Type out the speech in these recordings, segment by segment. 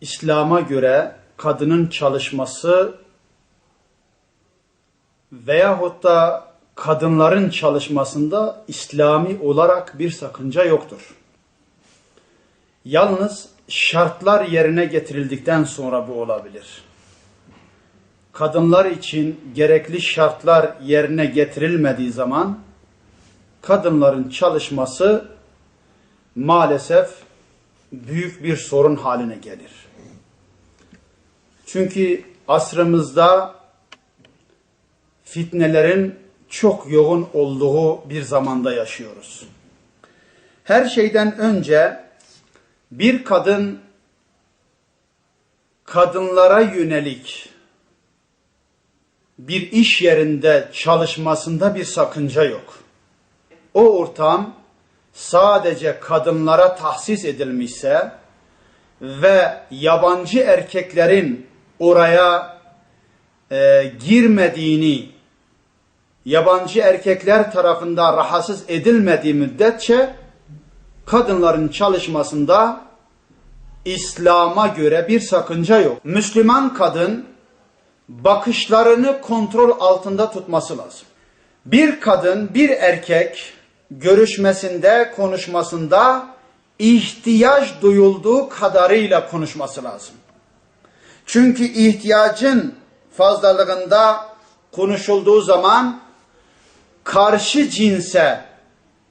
İslam'a göre kadının çalışması veyahut da kadınların çalışmasında İslami olarak bir sakınca yoktur. Yalnız şartlar yerine getirildikten sonra bu olabilir. Kadınlar için gerekli şartlar yerine getirilmediği zaman kadınların çalışması maalesef büyük bir sorun haline gelir. Çünkü asrımızda fitnelerin çok yoğun olduğu bir zamanda yaşıyoruz. Her şeyden önce bir kadın kadınlara yönelik bir iş yerinde çalışmasında bir sakınca yok. O ortam sadece kadınlara tahsis edilmişse ve yabancı erkeklerin oraya e, girmediğini, yabancı erkekler tarafından rahatsız edilmediği müddetçe kadınların çalışmasında İslam'a göre bir sakınca yok. Müslüman kadın bakışlarını kontrol altında tutması lazım. Bir kadın, bir erkek görüşmesinde, konuşmasında ihtiyaç duyulduğu kadarıyla konuşması lazım. Çünkü ihtiyacın fazlalığında konuşulduğu zaman karşı cinse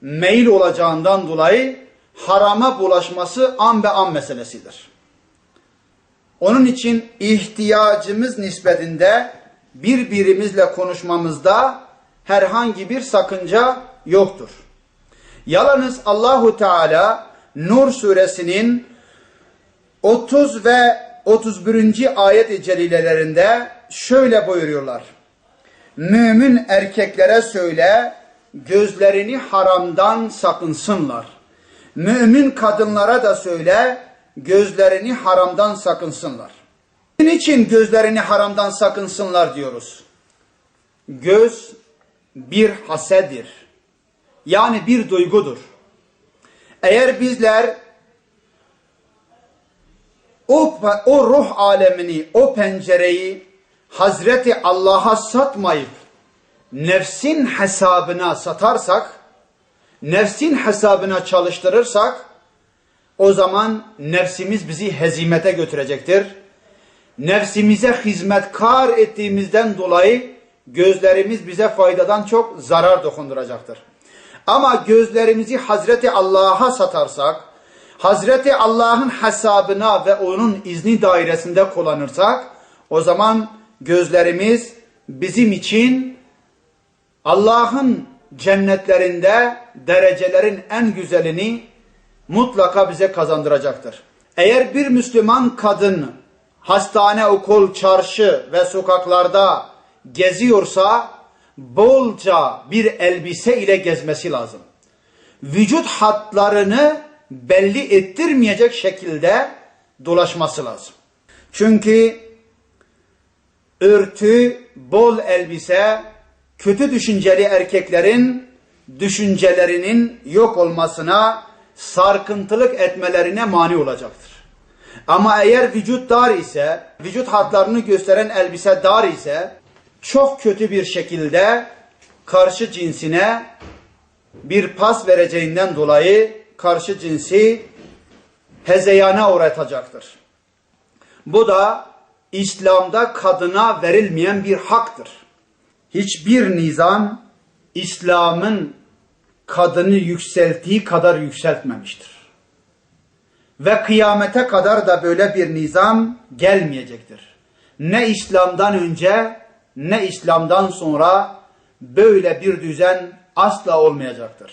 meyil olacağından dolayı harama bulaşması an be an meselesidir. Onun için ihtiyacımız nispetinde birbirimizle konuşmamızda herhangi bir sakınca yoktur. Yalnız Allahu Teala Nur suresinin 30 ve 31. ayet-i celilelerinde şöyle buyuruyorlar. Mümin erkeklere söyle gözlerini haramdan sakınsınlar. Mümin kadınlara da söyle gözlerini haramdan sakınsınlar. Niçin gözlerini haramdan sakınsınlar diyoruz? Göz bir hasedir. Yani bir duygudur. Eğer bizler o, o ruh alemini, o pencereyi Hazreti Allah'a satmayıp nefsin hesabına satarsak, nefsin hesabına çalıştırırsak, o zaman nefsimiz bizi hezimete götürecektir. Nefsimize hizmetkar ettiğimizden dolayı gözlerimiz bize faydadan çok zarar dokunduracaktır. Ama gözlerimizi Hazreti Allah'a satarsak, Hazreti Allah'ın hesabına ve onun izni dairesinde kullanırsak, o zaman gözlerimiz bizim için Allah'ın cennetlerinde derecelerin en güzelini mutlaka bize kazandıracaktır. Eğer bir Müslüman kadın hastane, okul, çarşı ve sokaklarda geziyorsa bolca bir elbise ile gezmesi lazım. Vücut hatlarını belli ettirmeyecek şekilde dolaşması lazım. Çünkü örtü, bol elbise kötü düşünceli erkeklerin düşüncelerinin yok olmasına, sarkıntılık etmelerine mani olacaktır. Ama eğer vücut dar ise, vücut hatlarını gösteren elbise dar ise, çok kötü bir şekilde karşı cinsine bir pas vereceğinden dolayı karşı cinsi hezeyana uğratacaktır. Bu da İslam'da kadına verilmeyen bir haktır. Hiçbir nizam İslam'ın kadını yükselttiği kadar yükseltmemiştir. Ve kıyamete kadar da böyle bir nizam gelmeyecektir. Ne İslam'dan önce ne İslam'dan sonra böyle bir düzen asla olmayacaktır.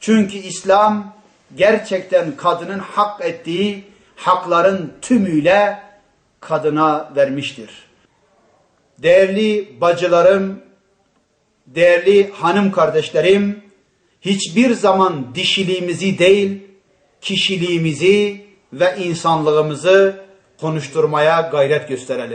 Çünkü İslam gerçekten kadının hak ettiği hakların tümüyle kadına vermiştir. Değerli bacılarım, değerli hanım kardeşlerim, hiçbir zaman dişiliğimizi değil, kişiliğimizi ve insanlığımızı konuşturmaya gayret gösterelim.